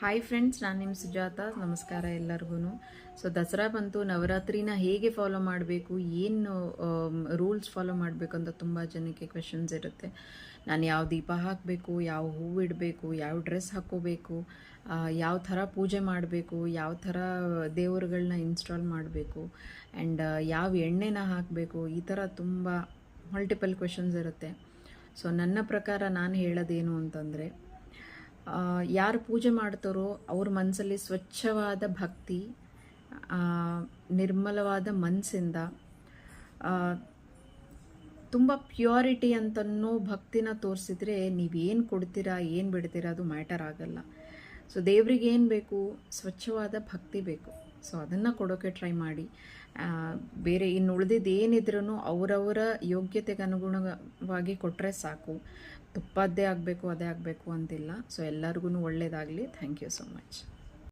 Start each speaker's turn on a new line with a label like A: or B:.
A: Hi friends ನಾನು ನಿಮ್ಮ ಸುಜಾತ. ನಮಸ್ಕಾರ ಎಲ್ಲರಿಗೂ ಸೊ ದಸರಾ ಬಂತು, ನವರಾತ್ರಿನ ಹೇಗೆ ಫಾಲೋ ಮಾಡಬೇಕು, ಏನು ರೂಲ್ಸ್ ಫಾಲೋ ಮಾಡಬೇಕು ಅಂತ ತುಂಬ ಜನಕ್ಕೆ ಕ್ವೆಶನ್ಸ್ ಇರುತ್ತೆ. ನಾನು ಯಾವ ದೀಪ ಹಾಕಬೇಕು, ಯಾವ ಹೂವು ಇಡಬೇಕು, ಯಾವ ಡ್ರೆಸ್ ಹಾಕೋಬೇಕು ಯಾವ ಥರ ಪೂಜೆ ಮಾಡಬೇಕು, ಯಾವ ಥರ ದೇವರುಗಳನ್ನ ಇನ್ಸ್ಟಾಲ್ ಮಾಡಬೇಕು ಆ್ಯಂಡ್ ಯಾವ ಎಣ್ಣೆನ ಹಾಕಬೇಕು, ಈ ಥರ ತುಂಬ ಮಲ್ಟಿಪಲ್ ಕ್ವೆಶನ್ಸ್ ಇರುತ್ತೆ. ಸೊ ನನ್ನ ಪ್ರಕಾರ ನಾನು ಹೇಳೋದೇನು ಅಂತಂದರೆ ಯಾರು ಪೂಜೆ ಮಾಡ್ತಾರೋ ಅವ್ರ ಮನಸ್ಸಲ್ಲಿ ಸ್ವಚ್ಛವಾದ ಭಕ್ತಿ ನಿರ್ಮಲವಾದ ಮನಸ್ಸಿಂದ ತುಂಬ ಪ್ಯೂರಿಟಿ ಅಂತನೋ ಭಕ್ತಿನ ತೋರಿಸಿದ್ರೆ ನೀವೇನು ಕೊಡ್ತೀರಾ, ಏನು ಬಿಡ್ತೀರಾ, ಅದು ಮ್ಯಾಟರ್ ಆಗಲ್ಲ. ಸೊ ದೇವರಿಗೆ ಏನು ಬೇಕು? ಸ್ವಚ್ಛವಾದ ಭಕ್ತಿ ಬೇಕು. ಸೊ ಅದನ್ನು ಕೊಡೋಕ್ಕೆ ಟ್ರೈ ಮಾಡಿ. ಬೇರೆ ಇನ್ನು ಉಳಿದಿದ್ದು ಏನಿದ್ರೂ ಅವರವರ ಯೋಗ್ಯತೆಗೆ ಅನುಗುಣವಾಗಿ ಕೊಟ್ಟರೆ ಸಾಕು. ತುಪ್ಪದ್ದೇ ಆಗಬೇಕು, ಅದೇ ಆಗಬೇಕು ಅಂತಿಲ್ಲ. ಸೊ ಎಲ್ಲರಿಗೂ ಒಳ್ಳೆಯದಾಗಲಿ ಥ್ಯಾಂಕ್ ಯು ಸೊ ಮಚ್